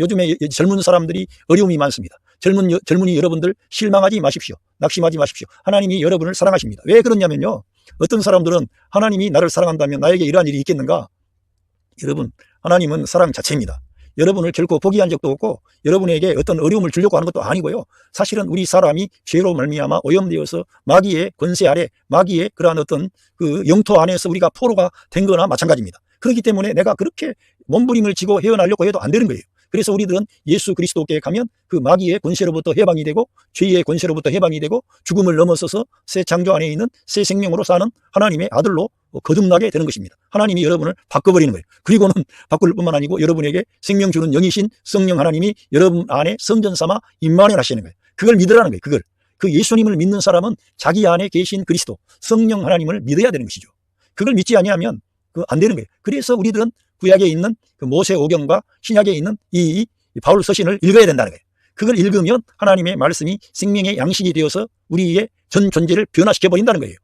요즘에 여- 젊은 사람들이 어려움이 많습니다. 젊은 여- 젊은이 여러분들 실망하지 마십시오. 낙심하지 마십시오. 하나님이 여러분을 사랑하십니다. 왜 그러냐면요. 어떤 사람들은 하나님이 나를 사랑한다면 나에게 이러한 일이 있겠는가? 여러분, 하나님은 사랑 자체입니다. 여러분을 결코 포기한 적도 없고 여러분에게 어떤 어려움을 주려고 하는 것도 아니고요. 사실은 우리 사람이 죄로 말미암아 오염되어서 마귀의 권세 아래 마귀의 그러한 어떤 그 영토 안에서 우리가 포로가 된 거나 마찬가지입니다. 그렇기 때문에 내가 그렇게 몸부림을 지고 헤어나려고 해도 안 되는 거예요. 그래서 우리들은 예수 그리스도께 가면 그 마귀의 권세로부터 해방이 되고 죄의 권세로부터 해방이 되고 죽음을 넘어서서 새 창조 안에 있는 새 생명으로 사는 하나님의 아들로 거듭나게 되는 것입니다. 하나님이 여러분을 바꿔버리는 거예요. 그리고는 바꿀 뿐만 아니고 여러분에게 생명 주는 영이신 성령 하나님이 여러분 안에 성전 삼아 임만을 하시는 거예요. 그걸 믿으라는 거예요. 그걸. 그 예수님을 믿는 사람은 자기 안에 계신 그리스도 성령 하나님을 믿어야 되는 것이죠. 그걸 믿지 아니하면 그 안 되는 거예요. 그래서 우리들은 구약에 있는 그 모세 오경과 신약에 있는 이, 이 바울 서신을 읽어야 된다는 거예요. 그걸 읽으면 하나님의 말씀이 생명의 양식이 되어서 우리의 전 존재를 변화시켜 버린다는 거예요.